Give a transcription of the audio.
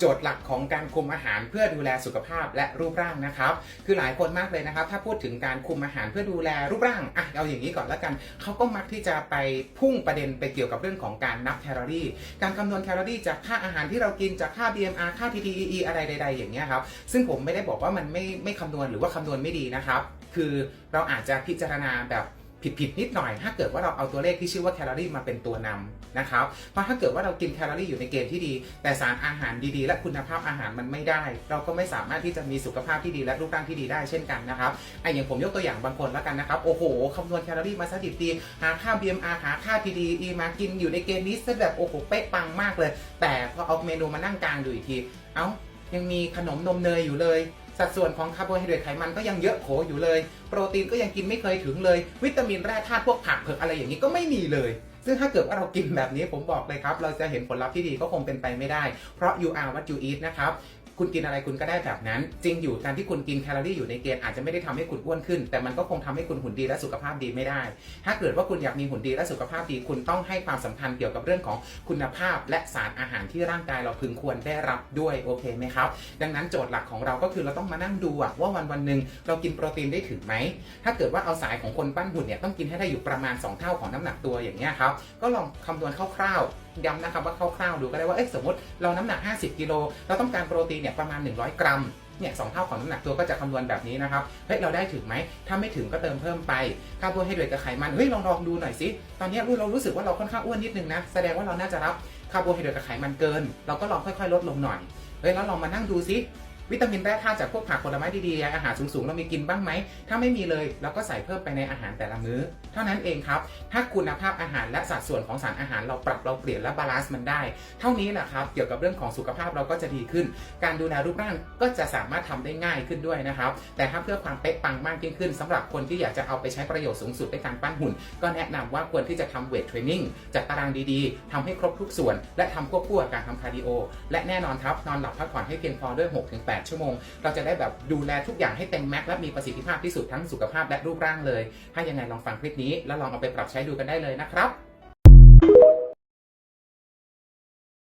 โจทย์หลักของการคุมอาหารเพื่อดูแลสุขภาพและรูปร่างนะครับ คือหลายคนมากเลยนะครับ ถ้าพูดถึงการคุมอาหารเพื่อดูแลรูปร่างอะเอาอย่างนี้ก่อนแล้วกันเขาก็มักที่จะไปพุ่งประเด็นไปเกี่ยวกับเรื่องของการนับแคลอรี่ การคำนวณแคลอรี่จากค่าอาหารที่เรากินจากค่า BMR ค่า TDEE อะไรใด ๆ อย่างเงี้ยครับซึ่งผมไม่ได้บอกว่ามันไม่ไม่คำนวณหรือว่าคำนวณไม่ดีนะครับ คือเราอาจจะพิจารณาแบบ ผิดๆนิดหน่อย ถ้าเกิดว่าเราเอาตัวเลขที่ชื่อว่าแคลอรี่มาเป็นตัวนำนะครับ เพราะถ้าเกิดว่าเรากินแคลอรี่อยู่ในเกณฑ์ที่ดี แต่สารอาหารดีๆ และคุณภาพอาหารมันไม่ได้ เราก็ไม่สามารถที่จะมีสุขภาพที่ดีและรูปร่างที่ดีได้เช่นกันนะครับไออย่างผมยกตัวอย่างบางคนแล้วกันนะครับ โอ้โหคำนวณแคลอรี่มาซะดิบดีหาค่า BMR หาค่า TDE มากินอยู่ในเกณฑ์นี้ซะแบบโอ้โหเป๊ะปังมากเลย แต่พอเอาเมนูมานั่งกลางดูอีกที เอ้ายังมีขนมนมเนยอยู่เลย สัดส่วนของคาร์โบไฮเดรตไขมันก็ยังเยอะโขอยู่เลย โปรตีนก็ยังกินไม่เคยถึงเลย วิตามินแร่ธาตุพวกผักเผือกอะไรอย่างนี้ก็ไม่มีเลยซึ่งถ้าเกิดว่าเรากินแบบนี้ผมบอกเลยครับ เราจะเห็นผลลัพธ์ที่ดีก็คงเป็นไปไม่ได้ เพราะ you are what you eat นะครับ คุณกินอะไรคุณก็ได้แบบนั้น จริงอยู่การที่คุณกินแคลอรี่อยู่ในเกณฑ์อาจจะไม่ได้ทำให้คุณอ้วนขึ้น แต่มันก็คงทำให้คุณหุ่นดีและสุขภาพดีไม่ได้ ถ้าเกิดว่าคุณอยากมีหุ่นดีและสุขภาพดีคุณต้องให้ความสำคัญเกี่ยวกับเรื่องของคุณภาพ และสารอาหารที่ร่างกายเราพึงควรได้รับด้วยโอเคไหมครับ ดังนั้นโจทย์หลักของเราก็คือเราต้องมานั่งดูว่าวันวันหนึ่งเรากินโปรตีนได้ถึงไหมถ้าเกิดว่าเอาสายของคนปั้นหุ่นเนี่ยต้องกินให้ได้อยู่ประมาณ 2 เท่าของน้ำหนักตัวอย่างเงี้ยครับก็ลองคำนวณคร่าวๆย้ำนะครับว่าคร่าวๆดูก็ได้ว่าเอ๊ะสมมติเราน้ำหนัก 50 กิโลเราต้องการโปรตีนเนี่ยประมาณ 100 กรัมเนี่ยสองเท่าของน้ำหนักตัวก็จะคำนวณแบบนี้นะครับ เฮ้ย เราได้ถึงไหม ถ้าไม่ถึงก็เติมเพิ่มไปคาร์โบไฮเดรตกับไขมัน เฮ้ย ลองลองดูหน่อยสิ ตอนนี้ยเรารู้สึกว่าเราค่อนข้างอ้วนนิดนึงนะ แสดงว่าเราน่าจะรับคาร์โบไฮเดรตกับไขมันเกิน เราก็ลองค่อยๆ ลดลงหน่อย เฮ้ย แล้วลองมานั่งดูสิ วิตามินแร่ธาตุจากพวกผักผลไม้ดีๆอาหารสูงๆเรามีกินบ้างไหมถ้าไม่มีเลยเราก็ใส่เพิ่มไปในอาหารแต่ละมื้อ เท่านั้นเองครับถ้าคุณภาพอาหารและสัดส่วนของสารอาหารเราปรับเราเปลี่ยนและบาลานซ์มันได้ เท่านี้แหละครับเกี่ยวกับเรื่องของสุขภาพเราก็จะดีขึ้น การดูแลรูปร่างก็จะสามารถทำได้ง่ายขึ้นด้วยนะครับแต่ถ้าเพื่อความเป๊ะปังมากยิ่งขึ้นสำหรับคนที่อยากจะเอาไปใช้ประโยชน์สูงสุดในการปั้นหุ่น ก็แนะนำว่าควรที่จะทำเวทเทรนนิ่งจัดตารางดีๆทำให้ครบทุกส่วน และทำควบคู่กับการทำคาร์ดิโอและแน่นอนครับนอนหลับพักผ่อนให้เพียงพอด้วย 6-8ชั่วโมง เราจะได้แบบดูแลทุกอย่างให้เต็มแม็กซ์และมีประสิทธิภาพที่สุดทั้งสุขภาพและรูปร่างเลย ถ้ายังไงลองฟังคลิปนี้แล้วลองเอาไปปรับใช้ดูกันได้เลยนะครับ